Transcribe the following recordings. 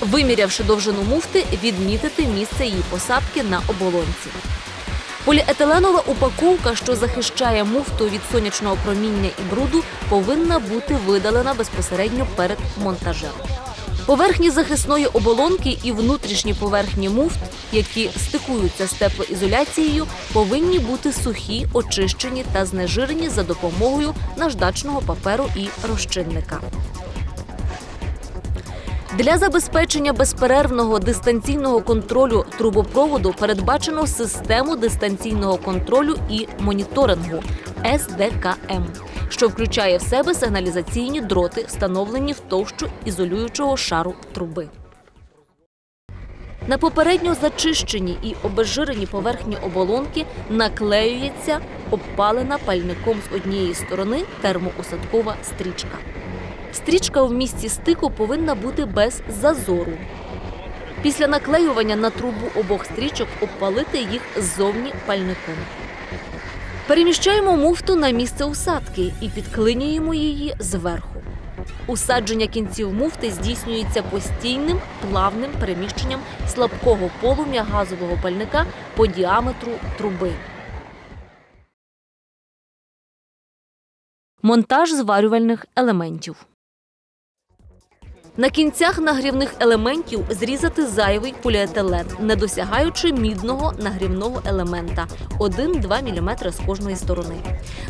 Вимірявши довжину муфти, відмітити місце її посадки на оболонці. Поліетиленова упаковка, що захищає муфту від сонячного проміння і бруду, повинна бути видалена безпосередньо перед монтажем. Поверхні захисної оболонки і внутрішні поверхні муфт, які стикуються з теплоізоляцією, повинні бути сухі, очищені та знежирені за допомогою наждачного паперу і розчинника. Для забезпечення безперервного дистанційного контролю трубопроводу передбачено систему дистанційного контролю і моніторингу СДКМ, що включає в себе сигналізаційні дроти, встановлені в товщу ізолюючого шару труби. На попередньо зачищені і обезжирені поверхні оболонки наклеюється обпалена пальником з однієї сторони термоусадкова стрічка. Стрічка в місці стику повинна бути без зазору. Після наклеювання на трубу обох стрічок обпалити їх ззовні пальником. Переміщаємо муфту на місце усадки і підклинюємо її зверху. Усадження кінців муфти здійснюється постійним плавним переміщенням слабкого полум'я газового пальника по діаметру труби. Монтаж зварювальних елементів. На кінцях нагрівних елементів зрізати зайвий поліетилен, не досягаючи мідного нагрівного елемента 1-2 мм з кожної сторони.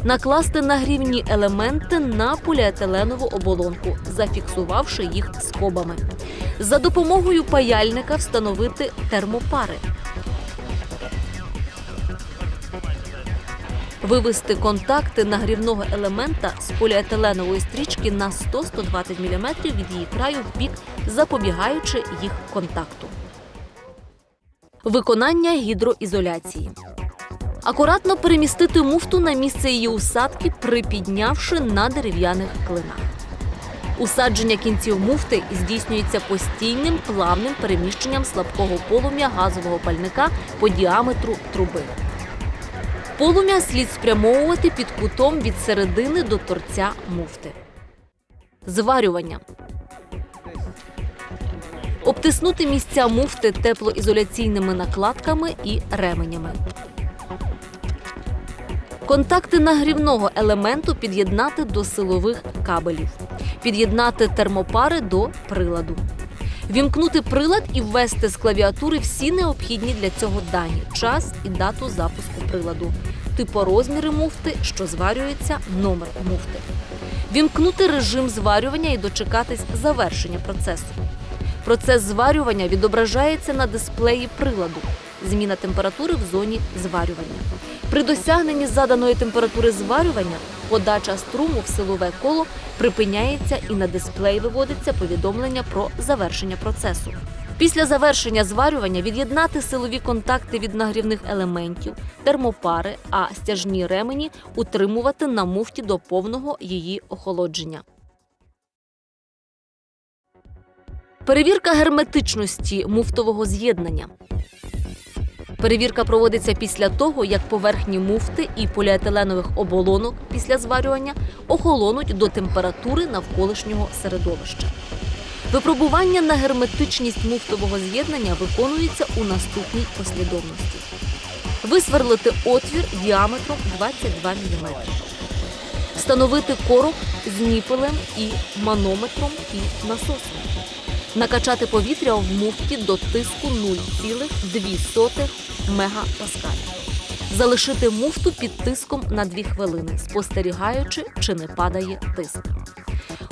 Накласти нагрівні елементи на поліетиленову оболонку, зафіксувавши їх скобами. За допомогою паяльника встановити термопари. Вивести контакти нагрівного елемента з поліетиленової стрічки на 100-120 мм від її краю в бік, запобігаючи їх контакту. Виконання гідроізоляції. Акуратно перемістити муфту на місце її усадки, припіднявши на дерев'яних клинах. Усадження кінців муфти здійснюється постійним плавним переміщенням слабкого полум'я газового пальника по діаметру труби. Полум'я слід спрямовувати під кутом від середини до торця муфти. Зварювання. Обтиснути місця муфти теплоізоляційними накладками і ременями. Контакти нагрівного елементу під'єднати до силових кабелів. Під'єднати термопари до приладу. Вімкнути прилад і ввести з клавіатури всі необхідні для цього дані, час і дату запуску приладу, типорозміри муфти, що зварюється, номер муфти. Вімкнути режим зварювання і дочекатись завершення процесу. Процес зварювання відображається на дисплеї приладу. Зміна температури в зоні зварювання. При досягненні заданої температури зварювання подача струму в силове коло припиняється і на дисплей виводиться повідомлення про завершення процесу. Після завершення зварювання від'єднати силові контакти від нагрівних елементів, термопари, а стяжні ремені утримувати на муфті до повного її охолодження. Перевірка герметичності муфтового з'єднання. Перевірка проводиться після того, як поверхні муфти і поліетиленових оболонок після зварювання охолонуть до температури навколишнього середовища. Випробування на герметичність муфтового з'єднання виконується у наступній послідовності: висверлити отвір діаметром 22 мм. Встановити короб з ніпелем і манометром і насосом. Накачати повітря в муфті до тиску 0,2 мегапаскаля. Залишити муфту під тиском на 2 хвилини, спостерігаючи, чи не падає тиск.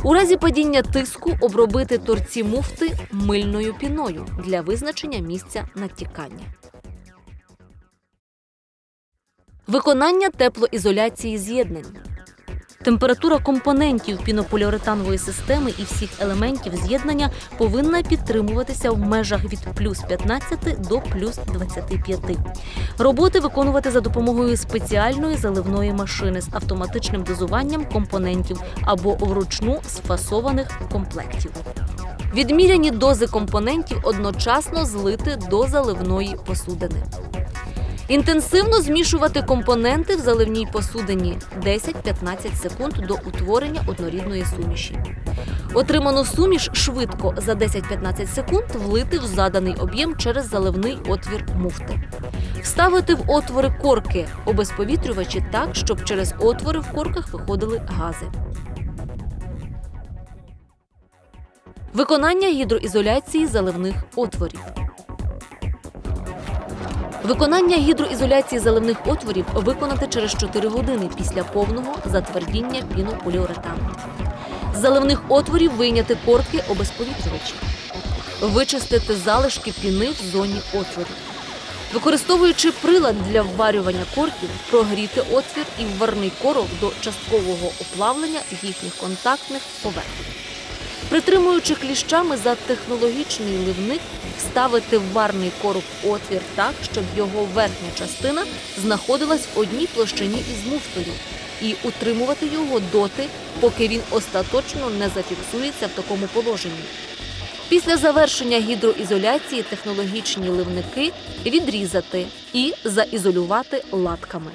У разі падіння тиску обробити торці муфти мильною піною для визначення місця натікання. Виконання теплоізоляції з'єднань. Температура компонентів пінополіуретанової системи і всіх елементів з'єднання повинна підтримуватися в межах від плюс 15 до плюс 25. Роботи виконувати за допомогою спеціальної заливної машини з автоматичним дозуванням компонентів або вручну сфасованих комплектів. Відміряні дози компонентів одночасно злити до заливної посудини. Інтенсивно змішувати компоненти в заливній посудині 10-15 секунд до утворення однорідної суміші. Отриману суміш швидко за 10-15 секунд влити в заданий об'єм через заливний отвір муфти. Вставити в отвори корки обезповітрювачі так, щоб через отвори в корках виходили гази. Виконання гідроізоляції заливних отворів. Виконання гідроізоляції заливних отворів виконати через 4 години після повного затвердіння пінополіуретану. З заливних отворів вийняти корки обезповітрювачі. Вичистити залишки піни в зоні отворів. Використовуючи прилад для вварювання корків, прогріти отвір і вварний корок до часткового оплавлення їхніх контактних поверхень. Притримуючи кліщами за технологічний ливник, вставити варний корок в отвір так, щоб його верхня частина знаходилась в одній площині із муфтою, і утримувати його доти, поки він остаточно не зафіксується в такому положенні. Після завершення гідроізоляції технологічні ливники відрізати і заізолювати латками.